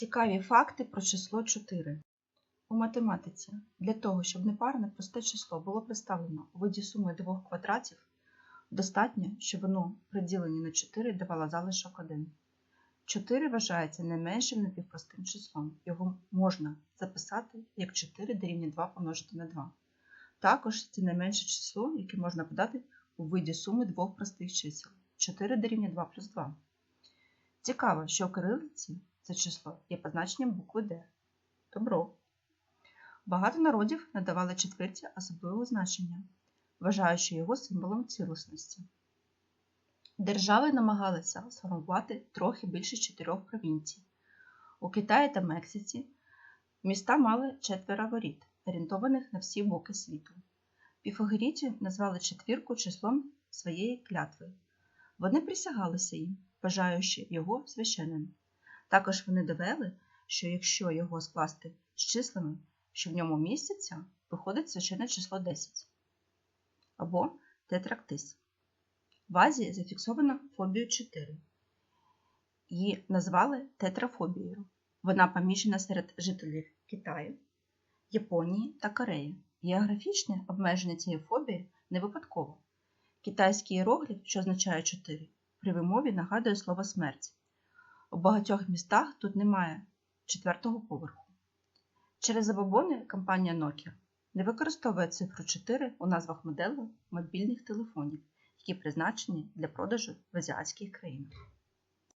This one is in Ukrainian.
Цікаві факти про число 4. У математиці для того, щоб непарне просте число було представлено у виді суми двох квадратів, достатньо, щоб воно при діленні на 4 давало залишок 1. 4 вважається найменшим напівпростим числом. Його можна записати як 4 дорівнює 2 помножити на 2. Також це найменше число, яке можна подати у виді суми двох простих чисел. 4 дорівнює 2 плюс 2. Цікаво, що у кирилиці це число є позначенням букви Д. Добро. Багато народів надавали четвірці особливого значення, вважаючи його символом цілісності. Держави намагалися сформувати трохи більше чотирьох провінцій. У Китаї та Мексиці міста мали четверо воріт, орієнтованих на всі боки світу. Піфагорійці назвали четвірку числом своєї клятви. Вони присягалися їм, вважаючи його священним. Також вони довели, що якщо його скласти з числами, що в ньому містяться, виходить священне число 10 або тетрактис. В Азії зафіксовано фобію 4. Її назвали тетрафобією. Вона поміщена серед жителів Китаю, Японії та Кореї. Географічне обмеження цієї фобії не випадково. Китайський іерогліф, що означає 4, при вимові нагадує слово смерть. У багатьох містах тут немає четвертого поверху. Через забобони компанія Nokia не використовує цифру 4 у назвах моделей мобільних телефонів, які призначені для продажу в азіатських країнах.